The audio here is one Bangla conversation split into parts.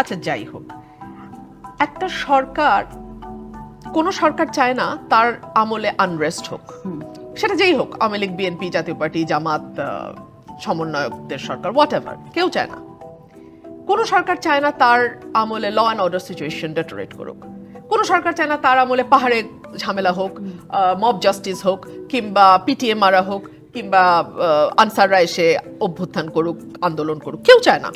আচ্ছা যাই হোক। একটা সরকার কোন সরকার চায় না তার আমলে আনরেস্ট হোক। সেটা যেই হোক Awami League BNP Jatiya Party Jamaat সমন্বয়কদের সরকার হোয়াট এভার কেউ চায় না। কোনো সরকার চায় না তার আমলে law and order situation deteriorate করুক। কোনো সরকার চায় না তার আমলে পাহাড়ে ঝামেলা হোক মব জাস্টিস হোক কিংবা পিটিএ মারা হোক কিংবা আনসাররা এসে অভ্যুত্থান করুক আন্দোলন করুক কেউ চায় না।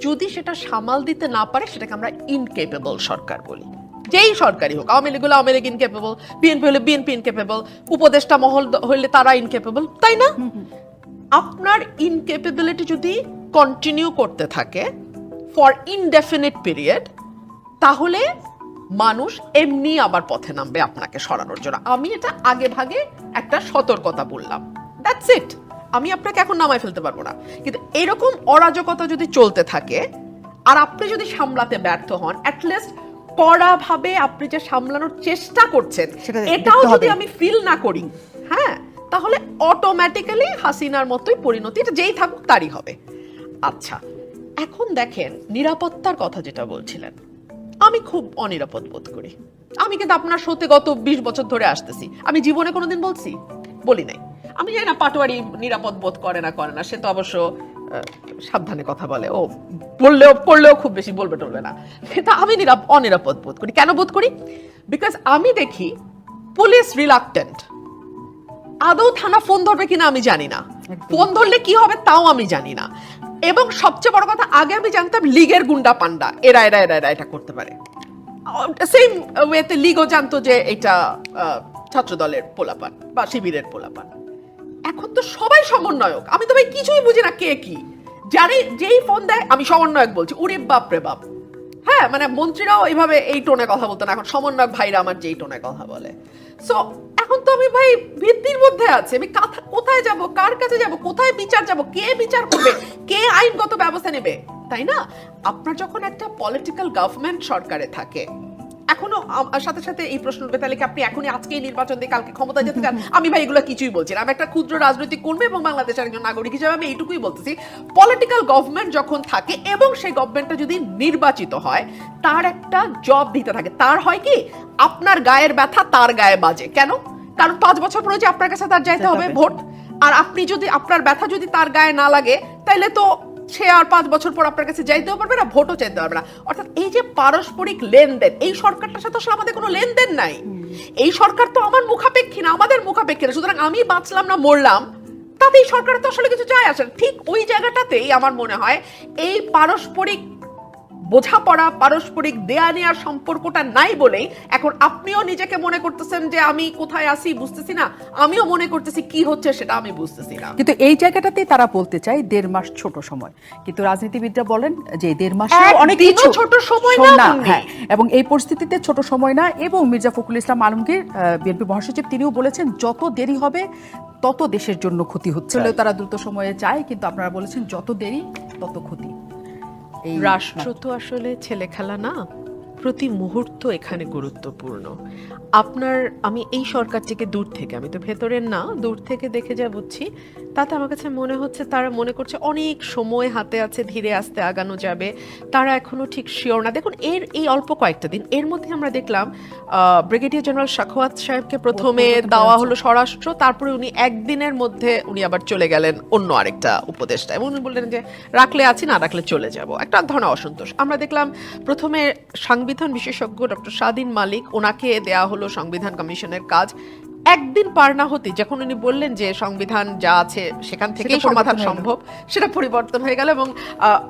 যদি সেটা সামাল দিতে না পারে সেটাকে আমরা ইনকেপেবল সরকার বলি। যেই সরকারই হোক আওয়ামী লীগ হলে আওয়ামী লীগ ইনকেপেবল বিএনপি হলে বিএনপি ইনকেপেবল উপদেষ্টা মহল হলে তারা ইনকেপেবল তাই না? আপনার ইনকেপেবিলিটি যদি কন্টিনিউ করতে থাকে ফর ইনডেফিনিট পিরিয়ড তাহলে মানুষ এমনি আবার পথে নামবে আপনাকে সরানোর জন্য। আমি এটা আগে ভাগে একটা সতর্কতা বললাম। দ্যাটস ইট আমি আপনাকে এখন নামায় ফেলতে পারব না। কিন্তু এরকম অরাজকতা যদি চলতে থাকে আর আপনি যদি সামলাতে ব্যর্থ হন অ্যাটলিস্ট কড়াভাবে আপনি যে সামলানোর চেষ্টা করছেন এটাও যদি আমি ফিল না করি হ্যাঁ তাহলে অটোমেটিক্যালি হাসিনার মতোই পরিণতি এটা যেই থাকুক তারই হবে। আচ্ছা এখন দেখেন নিরাপত্তার কথা যেটা বলছিলেন আমি খুব অনিরাপদ বোধ করি। আমি কিন্তু আপনার সত্যি গত বিশ বছর ধরে আসতেছি। আমি জীবনে কোনোদিন বলছি? বলি নাই। আমি জানি না পাটোয়ারি নিরাপদ বোধ করে না করে না। সে তো অবশ্য সাবধানে কথা বলে। ও বললেও পড়লেও খুব বেশি বলবে টলবে না। কিন্তু আমি নিরাপ অনিরাপদ বোধ করি। কেন বোধ করি? বিকজ আমি দেখি পুলিশ রিলাক্টেন্ট আদৌ থানা ফোন ধরবে কিনা আমি জানি না। ফোন ধরলে কি হবে তাও আমি জানি না। এবং সবচেয়ে বড় কথা আগে আমি জানতাম লিগের গুন্ডা পান্ডা এরা এরা এরা এরা এটা করতে পারে। সেম ওয়েতে লিগও জানতো যে এটা আহ, ছাত্র দলের পোলাপান বা শিবিরের পোলাপান। এখন তো সবাই সমন্বয়ক। আমি তো ভাই কিছুই বুঝি না কে কি। যারে যেই ফোন দেয় আমি সমন্বয়ক বলছি। উরে বাপ রে বাপ। হ্যাঁ মানে মন্ত্রীরাও এইভাবে এই টোনে কথা বলতো না। এখন সমন্বয়ক ভাইরা আমার যেই টোনে কথা বলে। সো এখন তো আমি ভাই ভিত্তির মধ্যে আছে। আমি কোথায় যাব? কার কাছে যাব? কোথায় বিচার যাব? কে বিচার করবে? কে আইনগত ব্যবস্থা নেবে? তাই না? আপনার যখন একটা পলিটিক্যাল গভর্নমেন্ট সরকারে থাকে এখনও সাথে সাথে এই প্রশ্ন উঠবে তাহলে কি আপনি এখনই আজকেই নির্বাচন দিয়ে কালকে ক্ষমতা যেতে চান? আমি ভাই এগুলো কিছুই বলছি না। আমি একটা ক্ষুদ্র রাজনৈতিক কর্মী এবং বাংলাদেশের একজন নাগরিক হিসেবে আমি এইটুকুই বলতেছি। পলিটিক্যাল গভর্নমেন্ট যখন থাকে এবং সেই গভর্নমেন্টটা যদি নির্বাচিত হয় তার একটা জব দিতে থাকে। তার হয় কি? আপনার গায়ের ব্যথা তার গায়ে বাজে। কেন? কারণ পাঁচ বছর পরে যে আপনার কাছে তার যাইতে হবে হবে। ভোট। আর আপনি যদি আপনার ব্যথা যদি তার গায়ে না লাগে তাহলে তো সে আর পাঁচ বছর পর আপনার কাছে যাইতেও পারবে না, ভোটও চাইতে পারবে না। অর্থাৎ এই যে পারস্পরিক লেনদেন, এই সরকারটার সাথে আসলে আমাদের কোনো লেনদেন নাই। এই সরকার তো আমার মুখাপেক্ষী না, আমাদের মুখাপেক্ষী না। সুতরাং আমি বাঁচলাম না, মরলাম তাতে এই সরকারের তো আসলে কিছু যায় আসে। ঠিক ওই জায়গাটাতেই আমার মনে হয় এই পারস্পরিক বোঝাপড়া পারস্পরিক দেয়া নেওয়ার সম্পর্কটা নাই বলেই এখন আপনিও নিজেকে মনে করতেছেন যে আমি কোথায় আছি বুঝতেছি না। আমিও মনে করতেছি কি হচ্ছে সেটা আমি বুঝতেছি না। কিন্তু এই জায়গাটাতেই তারা বলতে চায় দেড় মাস ছোট সময়। কিন্তু রাজনীতিবিদরা বলেন যে দেড় মাস অনেক কিছু ছোট সময় না, হ্যাঁ এবং এই পরিস্থিতিতে ছোট সময় না এবং মির্জা ফখরুল ইসলাম আলমগীর বিএনপি মহাসচিব তিনিও বলেছেন যত দেরি হবে তত দেশের জন্য ক্ষতি হচ্ছে। তারা দ্রুত সময়ে চায় কিন্তু আপনারা বলেছেন যত দেরি তত ক্ষতি। রাষ্ট্র তো আসলে ছেলে খেলা না। প্রতি মুহূর্ত এখানে গুরুত্বপূর্ণ। আপনার আমি এই সরকারটিকে দূর থেকে আমি তো ভেতরের না দূর থেকে দেখে যা বুঝছি তাতে আমার কাছে মনে হচ্ছে তারা মনে করছে অনেক সময় হাতে আছে ধীরে আস্তে আগানো যাবে। তারা এখনও ঠিক শিওর না। দেখুন এর এই অল্প কয়েকটা দিন এর মধ্যে আমরা দেখলাম ব্রিগেডিয়ার জেনারেল শাখওয়াত সাহেবকে প্রথমে দেওয়া হলো স্বরাষ্ট্র তারপরে উনি একদিনের মধ্যে উনি আবার চলে গেলেন অন্য আরেকটা উপদেষ্টা। এবং উনি বললেন যে রাখলে আছি না রাখলে চলে যাব। একটা ধরনের অসন্তোষ। আমরা দেখলাম প্রথমে সংবিধান বিশেষজ্ঞ ডক্টর স্বাধীন মালিক। ওনাকে দেয়া হলো সংবিধান কমিশনের কাজ। একদিন পার না হতে যখন উনি বললেন যে সংবিধান যা আছে সেখান থেকে সমাধান। সম্ভব সেটা পরিবর্তন হয়ে গেল এবং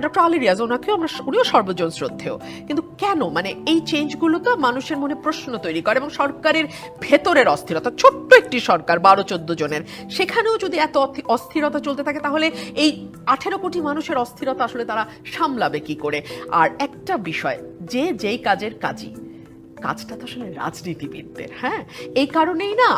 ডক্টর আলী রিয়াজ ওনাকেও আমরা উনিও সর্বজন শ্রদ্ধেয়। কিন্তু কেন? মানে এই চেঞ্জগুলো তো মানুষের মনে প্রশ্ন তৈরি করে এবং সরকারের ভেতরের অস্থিরতা ছোট্ট একটি সরকার বারো চোদ্দ জনের সেখানেও যদি এত অস্থিরতা চলতে থাকে তাহলে এই আঠেরো কোটি মানুষের অস্থিরতা আসলে তারা সামলাবে কি করে? আর একটা বিষয় যে যেই কাজের কাজই কাজটা তো আসলে রাজনীতিবিদদের হ্যাঁ? এই কারণেই না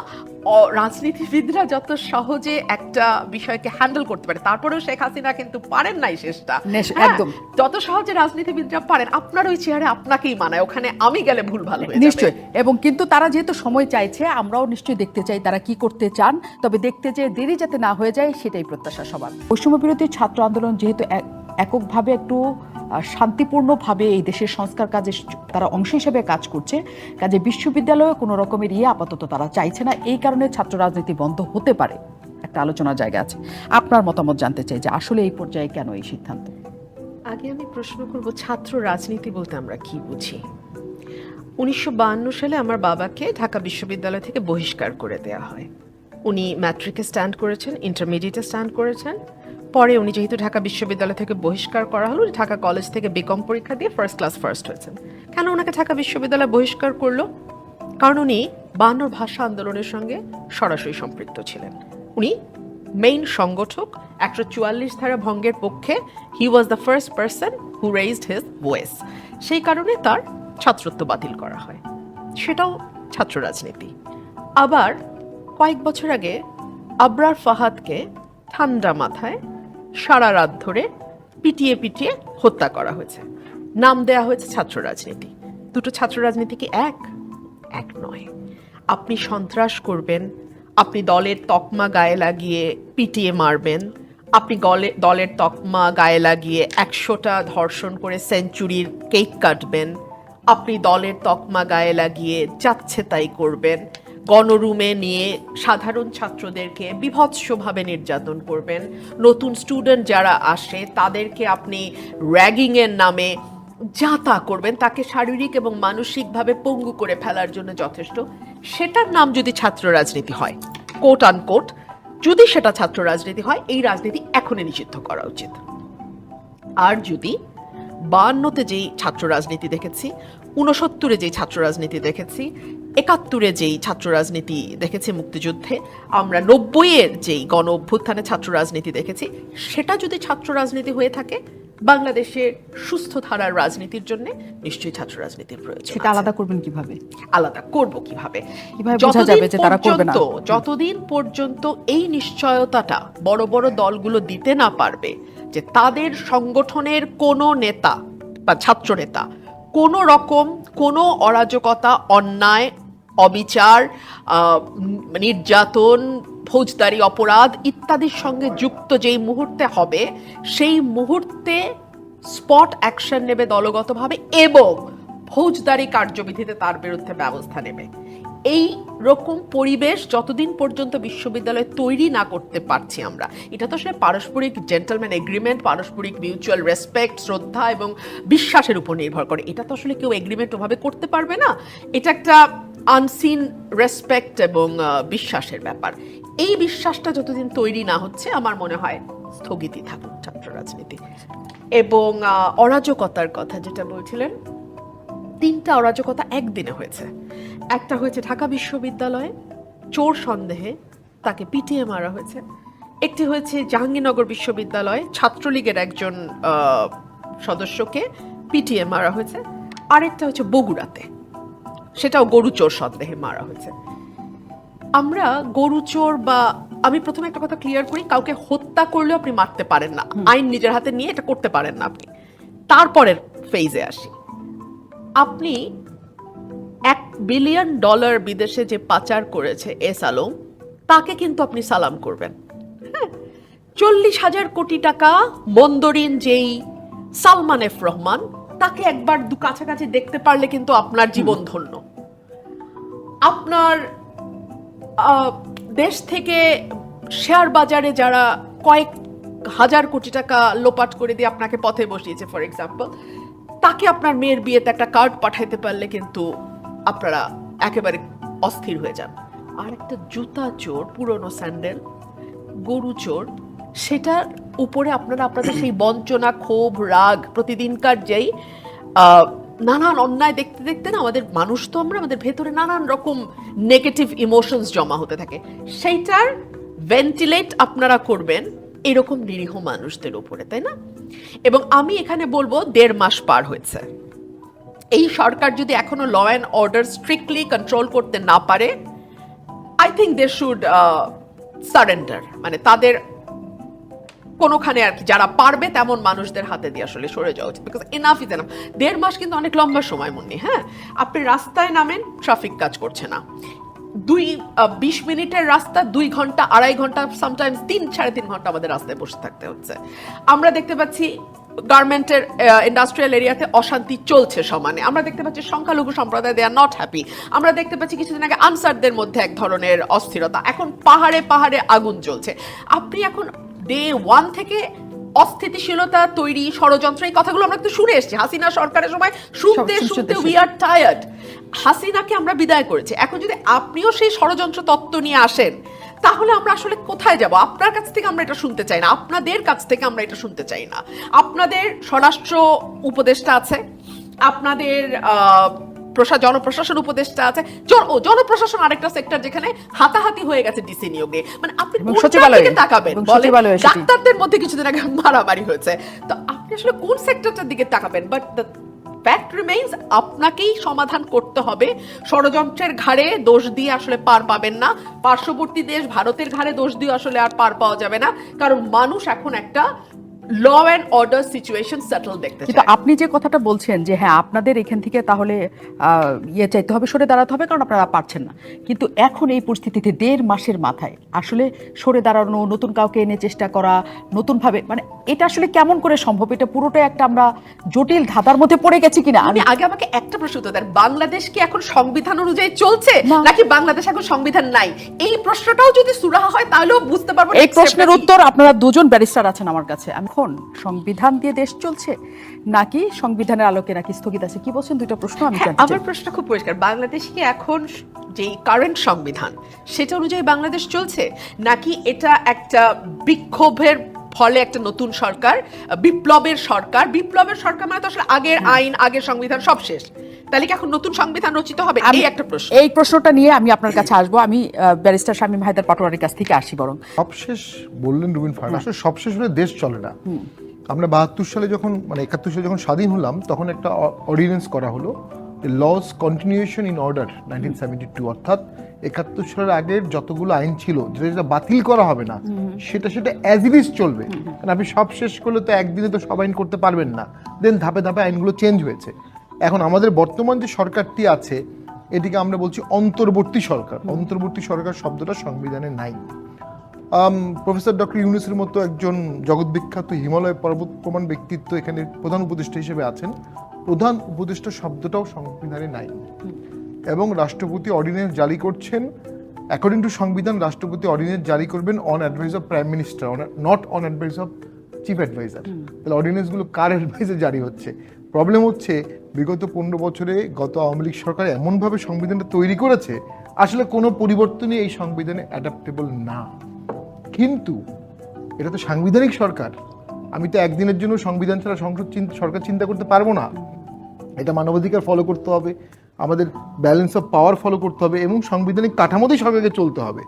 রাজনীতিবিদরা যত সহজে একটা বিষয়কে হ্যান্ডেল করতে পারে তারপরেও শেখ হাসিনা কিন্তু পারেন নাই শেষটা হ্যাঁ, একদম। যত সহজে রাজনীতিবিদরা পারেন আপনার ওই চেয়ারে আপনাকেই মানায় ওখানে আমি গেলে ভুল ভালো হয়ে যাবে। এবং কিন্তু তারা যেহেতু সময় চাইছে আমরাও নিশ্চয়ই দেখতে চাই তারা কি করতে চান তবে দেখতে যে দেরি যাতে না হয়ে যায় সেটাই প্রত্যাশা সবার। বৈষম্য বিরোধী ছাত্র আন্দোলন যেহেতু এক- এককভাবে একটু শান্তিপূর্ণভাবে এই দেশের সংস্কার কাজে তারা অংশ হিসেবে কাজ করছে। কাজে বিশ্ববিদ্যালয়ে কোনো রকমের ইয়ে আপাতত তারা চাইছে না। এই কারণে ছাত্র রাজনীতি বন্ধ হতে পারে। একটা আলোচনার জায়গা আছে। আপনার মতামত জানতে চাই যে আসলে এই পর্যায়ে কেন এই সিদ্ধান্ত? আগে আমি প্রশ্ন করব, ছাত্র রাজনীতি বলতে আমরা কি বুঝি? উনিশশো সালে আমার বাবাকে ঢাকা বিশ্ববিদ্যালয় থেকে বহিষ্কার করে দেওয়া হয়। উনি ম্যাট্রিকে স্ট্যান্ড করেছেন ইন্টারমিডিয়েটে স্ট্যান্ড করেছেন। পরে উনি যেহেতু ঢাকা বিশ্ববিদ্যালয় থেকে বহিষ্কার করা হলো ঢাকা কলেজ থেকে বিকম পরীক্ষা দিয়ে ফার্স্ট ক্লাস ফার্স্ট হয়েছেন। কেন ওনাকে ঢাকা বিশ্ববিদ্যালয় বহিষ্কার করল? কারণ উনি বায়ান্নর ভাষা আন্দোলনের সঙ্গে সরাসরি সম্পৃক্ত ছিলেন। উনি মেইন সংগঠক, একশো চুয়াল্লিশ ধারা ভঙ্গের পক্ষে he was the first person who raised his voice সেই কারণে তার ছাত্রত্ব বাতিল করা হয়। সেটাও ছাত্র রাজনীতি। আবার কয়েক বছর আগে আবরার ফাহাদকে ঠান্ডা মাথায় সারা রাত ধরে পিটিয়ে পিটিয়ে হত্যা করা হয়েছে। নাম দেয়া হয়েছে ছাত্র রাজনীতি। দুটো ছাত্র রাজনীতি কি এক? এক নয়। আপনি সন্ত্রাস করবেন, আপনি দলের তকমা গায়ে লাগিয়ে পিটিয়ে মারবেন, আপনি গলে, দলের তকমা গায়ে লাগিয়ে একশোটা ধর্ষণ করে সেঞ্চুরির কেক কাটবেন, আপনি দলের তকমা গায়ে লাগিয়ে যাচ্ছে তাই করবেন গণরুমে নিয়ে সাধারণ ছাত্রদেরকে বিভৎসভাবে নির্যাতন করবেন। নতুন স্টুডেন্ট যারা আসে, তাদেরকে আপনি র্যাগিংয়ের নামে যা তা করবেন, তাকে শারীরিক এবং মানসিকভাবে পঙ্গু করে ফেলার জন্য যথেষ্ট। সেটার নাম যদি ছাত্র রাজনীতি হয় কোট আনকোট যদি সেটা ছাত্র রাজনীতি হয়, এই রাজনীতি এখনই নিষিদ্ধ করা উচিত। আর যদি বায়ান্নতে যেই ছাত্র রাজনীতি দেখেছি উনসত্তরে যেই ছাত্র রাজনীতি দেখেছি একাত্তরে যেই ছাত্র রাজনীতি দেখেছি মুক্তিযুদ্ধে আমরা নব্বইয়ের যেই গণ অভ্যুত্থানে ছাত্র রাজনীতি দেখেছি সেটা যদি ছাত্র রাজনীতি হয়ে থাকে বাংলাদেশের সুস্থ ধারার রাজনীতির জন্য নিশ্চয়ই ছাত্র রাজনীতির প্রয়োজন সেটা আলাদা করবেন কীভাবে? আলাদা করব কীভাবে? বোঝা যাবে যে তারা করবে না? যতদিন পর্যন্ত এই নিশ্চয়তাটা বড় বড় দলগুলো দিতে না পারবে যে তাদের সংগঠনের কোনো নেতা বা ছাত্র নেতা কোনো রকম কোনো অরাজকতা অন্যায় অবিচার নির্যাতন, ফৌজদারি অপরাধ ইত্যাদির সঙ্গে যুক্ত যেই মুহূর্তে হবে, সেই মুহূর্তে স্পট অ্যাকশন নেবে দলগতভাবে এবং ফৌজদারি কার্যবিধিতে তার বিরুদ্ধে ব্যবস্থা নেবে। এই রকম পরিবেশ যতদিন পর্যন্ত বিশ্ববিদ্যালয় তৈরি না করতে পারছি আমরা, এটা তো আসলে পারস্পরিক জেন্টলম্যান এগ্রিমেন্ট পারস্পরিক মিউচুয়াল রেসপেক্ট শ্রদ্ধা এবং বিশ্বাসের উপর নির্ভর করে। এটা তো আসলে কেউ এগ্রিমেন্ট ওভাবে করতে পারবে না। এটা একটা আনসিন রেসপেক্ট এবং বিশ্বাসের ব্যাপার। এই বিশ্বাসটা যতদিন তৈরি না হচ্ছে, আমার মনে হয় স্থগিতই থাকুক ছাত্র রাজনীতি। এবং অরাজকতার কথা যেটা বলছিলেন, তিনটা অরাজকতা একদিনে হয়েছে। একটা হয়েছে ঢাকা বিশ্ববিদ্যালয়ে, চোর সন্দেহে তাকে পিটিয়ে মারা হয়েছে। একটি হয়েছে জাহাঙ্গীরনগর বিশ্ববিদ্যালয়ে, ছাত্রলীগের একজন সদস্যকে পিটিয়ে মারা হয়েছে। আরেকটা হচ্ছে বগুড়াতে। সেটাও গরু চোর সন্দেহে মারা হয়েছে। আমরা গরু চোর বা আমি প্রথমে একটা কথা ক্লিয়ার করি কাউকে হত্যা করলেও আপনি মারতে পারেন না। আইন নিজের হাতে নিয়ে এটা করতে পারেন না আপনি। তারপরের ফেজে আসি। আপনি এক বিলিয়ন ডলার বিদেশে যে পাচার করেছে এস আলম তাকে কিন্তু আপনি সালাম করবেন। হ্যাঁ চল্লিশ হাজার কোটি টাকা বন্দরিন যেই সালমান এফ রহমান তাকে একবার দু কাছাকাছি দেখতে পারলে কিন্তু আপনার জীবন ধন্য। আপনার দেশ থেকে শেয়ার বাজারে যারা কয়েক হাজার কোটি টাকা লোপাট করে দিয়ে আপনাকে পথে বসিয়েছে ফর এক্সাম্পল তাকে আপনার মেয়ের বিয়েতে একটা কার্ড পাঠাইতে পারলে কিন্তু আপনারা একেবারে অস্থির হয়ে যান। আর একটা জুতা চোর পুরনো স্যান্ডেল গরু চোর সেটার উপরে আপনারা আপনাদের সেই বঞ্চনা, ক্ষোভ, রাগ প্রতিদিনকার যেই নানান অন্যায় দেখতে দেখতে না আমাদের মানুষ তো আমরা, আমাদের ভেতরে নানান রকম নেগেটিভ ইমোশনস জমা হতে থাকে। সেইটার ভেন্টিলেট আপনারা করবেন এরকম নিরীহ মানুষদের উপরে, তাই না? এবং আমি এখানে বলব, দেড় মাস পার হয়েছে। এই সরকার যদি এখনও law and order strictly control করতে না পারে I think they should surrender মানে তাদের কোনোখানে আর কি, যারা পারবে তেমন মানুষদের হাতে দিয়ে আসলে সরে যাওয়া উচিত। বিকজ এনাফ ইজ এনাফ দেড় মাস কিন্তু অনেক লম্বা সময়, মুন্নি হ্যাঁ? আপনি রাস্তায় নামেন ট্রাফিক কাজ করছে না। দুই বিশ মিনিটের রাস্তা, দুই ঘণ্টা, আড়াই ঘণ্টা সামটাইমস তিন, সাড়ে তিন ঘণ্টা আমাদের রাস্তায় বসে থাকতে হচ্ছে। আমরা দেখতে পাচ্ছি গার্মেন্টের ইন্ডাস্ট্রিয়াল এরিয়াতে অশান্তি চলছে সমানে। আমরা দেখতে পাচ্ছি সংখ্যালঘু সম্প্রদায় দে আর নট হ্যাপি আমরা দেখতে পাচ্ছি কিছুদিন আগে আনসারদের মধ্যে এক ধরনের অস্থিরতা। এখন পাহাড়ে পাহাড়ে আগুন জ্বলছে। আপনি এখন ডে ওয়ান থেকে অস্থিতিশীলতা তৈরি ষড়যন্ত্র এই কথাগুলো আমরা কিন্তু শুনে এসেছি। হাসিনা সরকারের সময় শুনতে শুনতে। উই আর টায়ার্ড হাসিনাকে আমরা বিদায় করেছি। এখন যদি আপনিও সেই ষড়যন্ত্র তত্ত্ব নিয়ে আসেন তাহলে আমরা আসলে কোথায় যাব? আপনার কাছ থেকে আমরা এটা শুনতে চাই না। আপনাদের কাছ থেকে আমরা এটা শুনতে চাই না। আপনাদের স্বরাষ্ট্র উপদেষ্টা আছে। আপনাদের আহ, প্রশা জনপ্রশাসন উপদেষ্টা আছে। ও জনপ্রশাসন আরেকটা সেক্টর যেখানে হাতাহাতি হয়ে গেছে ডিসি নিয়োগে। মানে আপনি সচিবালয়ে। তাকাবেন। ডাক্তারদের মধ্যে কিছুদিন আগে মারামারি হয়েছে। তো আপনি আসলে কোন সেক্টরটার দিকে তাকাবেন? বাট দ্য ফ্যাক্ট রিমেইনস আপনাকেই সমাধান করতে হবে। ষড়যন্ত্রের ঘাড়ে দোষ দিয়ে আসলে পার পাবেন না। পার্শ্ববর্তী দেশ ভারতের ঘাড়ে দোষ দিয়ে আসলে আর পার পাওয়া যাবে না। কারণ মানুষ এখন একটা law and order situation settle দেখতে কিন্তু আপনি যে কথাটা বলছেন যে হ্যাঁ আপনাদের এখান থেকে তাহলে ইয়ে চাইতে হবে সরে দাঁড়াতে হবে কারণ আপনারা পারছেন না। কিন্তু এখন এই পরিস্থিতিতে দেড় মাসের মাথায় আসলে সরে দাঁড়ানো নতুন কাউকে এনে চেষ্টা করা নতুনভাবে মানে এটা আসলে কেমন করে সম্ভব? এটা পুরোটাই একটা আমরা জটিল ধাঁধার মধ্যে পড়ে গেছি কিনা? আমি আগে আমাকে একটা প্রশ্ন উত্তর দেন বাংলাদেশ কি এখন সংবিধান অনুযায়ী চলছে। নাকি বাংলাদেশ এখন সংবিধান নাই? এই প্রশ্নটাও যদি সুরাহা হয় তাহলেও বুঝতে পারব এই প্রশ্নের উত্তর আপনারা দুজন ব্যারিস্টার আছেন আমার কাছে। এখন সংবিধান দিয়ে দেশ চলছে? নাকি সংবিধানের আলোকে নাকি স্থগিত আছে? কি বলছেন? দুইটা প্রশ্ন আমি আমার প্রশ্ন খুব পরিষ্কার। বাংলাদেশ কি এখন যে কারেন্ট সংবিধান সেটা অনুযায়ী বাংলাদেশ চলছে? নাকি এটা একটা বিক্ষোভের ফলে একটা নতুন সরকার বিপ্লবের সরকার? বিপ্লবের সরকার মানে তো আসলে আগের আইন আগের সংবিধান সব শেষ। তাহলে কি এখন নতুন সংবিধান রচিত হবে এই আমি- একটা প্রশ্ন। এই প্রশ্নটা নিয়ে আমি আপনার কাছে আসব। আমি ব্যারিস্টার শামীম হায়দার পাটোয়ারির কাছ থেকে আসি বরং। সবশেষ বললেন রুবিন ফারহান আসলে সবশেষ হলে দেশ চলে না। আমরা বাহাত্তর সালে যখন মানে একাত্তর সালে যখন স্বাধীন হলাম তখন একটা অর্ডিনেন্স করা হলো laws continuation in order nineteen seventy two অর্থাৎ একাত্তর সালের আগের যতগুলো আইন ছিল যেটা যেটা বাতিল করা হবে না সেটা সেটা অ্যাজ ইট ইজ চলবে। কারণ আপনি সব শেষ করলে তো একদিনে তো সব আইন করতে পারবেন না। দেন ধাপে ধাপে আইনগুলো চেঞ্জ হয়েছে। এখন আমাদের বর্তমান যে সরকারটি আছে এটিকে আমরা বলছি অন্তর্বর্তী সরকার। অন্তর্বর্তী সরকার শব্দটা সংবিধানে নাই। প্রফেসর ডক্টর ইউনুসের মতো একজন জগৎবিখ্যাত হিমালয় পর্বত প্রমাণ ব্যক্তিত্ব এখানে প্রধান উপদেষ্টা হিসেবে আছেন। প্রধান উপদেষ্টা শব্দটাও সংবিধানে নাই। এবং রাষ্ট্রপতি অর্ডিন্যান্স জারি করছেন। অ্যাকর্ডিং টু সংবিধান রাষ্ট্রপতি অর্ডিন্যান্স জারি করবেন on advice of prime minister not on advice of chief adviser তাহলে অর্ডিন্যান্সগুলো কার অ্যাডভাইসে জারি হচ্ছে? প্রবলেম হচ্ছে, বিগত পনেরো বছরে গত আওয়ামী লীগ সরকার এমনভাবে সংবিধানটা তৈরি করেছে, আসলে কোনো পরিবর্তনই এই সংবিধানে অ্যাডাপ্টেবল না। কিন্তু, এটা তো সাংবিধানিক সরকার। আমি তো একদিনের জন্য সংবিধান ছাড়া সংসদ সরকার চিন্তা করতে পারব না। এটা মানবাধিকার ফলো করতে হবে, আমাদের ব্যালেন্স অফ পাওয়ার ফলো করতে হবে এবং সাংবিধানিক কাঠামোতেই সরকারকে চলতে হবে।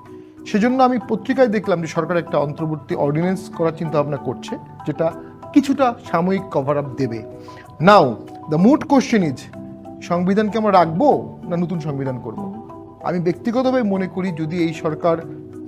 সেজন্য আমি পত্রিকায় দেখলাম যে সরকার একটা অন্তর্বর্তী অর্ডিন্যান্স করার চিন্তা ভাবনা করছে, যেটা কিছুটা সাময়িক কভার আপ দেবে। Now the moot question is সংবিধানকে আমরা রাখব না নতুন সংবিধান করব? আমি ব্যক্তিগতভাবে মনে করি যদি এই সরকার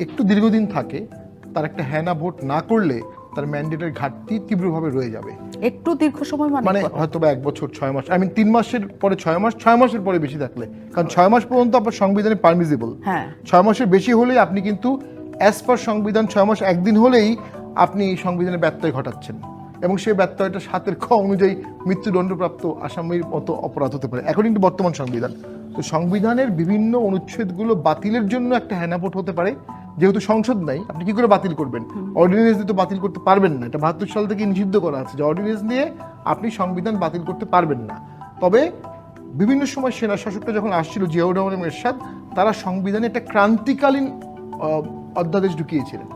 একটু দীর্ঘদিন থাকে তার একটা হ্যানা ভোট না করলে তার ম্যান্ডেটের ঘাটতি তীব্রভাবে রয়ে যাবে। একটু দীর্ঘ সময় মানে মানে হয়তো বা এক বছর ছয় মাস আই মিন তিন মাসের পরে ছয় মাস ছয় মাসের পরে বেশি থাকলে। কারণ ছয় মাস পর্যন্ত আপনার সংবিধানে পারমিসিবল হ্যাঁ। ছয় মাসের বেশি হলেই আপনি কিন্তু অ্যাজ পার সংবিধান ছয় মাস একদিন হলেই আপনি সংবিধানে ব্যত্যয় ঘটাচ্ছেন। এবং সেই ব্যত্যয়টা সাতের খ অনুযায়ী মৃত্যুদণ্ডপ্রাপ্ত আসামির মতো অপরাধ হতে পারে। অ্যাকর্ডিং টু বর্তমান সংবিধান। তো সংবিধানের বিভিন্ন অনুচ্ছেদগুলো বাতিলের জন্য একটা হ্যানাপোট হতে পারে। যেহেতু সংসদ নাই আপনি কি করে বাতিল করবেন? অর্ডিনেন্স দিয়ে তো বাতিল করতে পারবেন না। এটা বাহাত্তর সাল থেকে নিষিদ্ধ করা আছে। যে অর্ডিনেন্স দিয়ে আপনি সংবিধান বাতিল করতে পারবেন না। তবে বিভিন্ন সময় সেনা শাসকটা যখন আসছিল জিয়াউর রহমান এরশাদ তারা সংবিধানে একটা ক্রান্তিকালীন অধ্যাদেশ ঢুকিয়েছিলেন।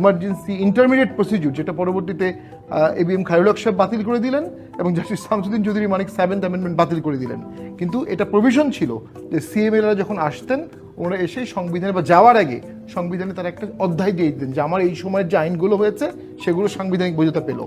ইমার্জেন্সি ইন্টারমিডিয়েট প্রসিডিউর যেটা পরবর্তীতে এ বি এম খায়রুল সাহেব বাতিল করে দিলেন এবং justice Shamsuddin Chowdhury Manik seventh amendment বাতিল করে দিলেন। কিন্তু এটা প্রভিশন ছিল যে সিএমএলরা যখন আসতেন, ওনারা এসে সংবিধানে বা যাওয়ার আগে সংবিধানে তারা একটা অধ্যায় দিয়ে দিতেন যে আমার এই সময়ের যে আইনগুলো হয়েছে, সেগুলো সাংবিধানিক বৈধতা পেল।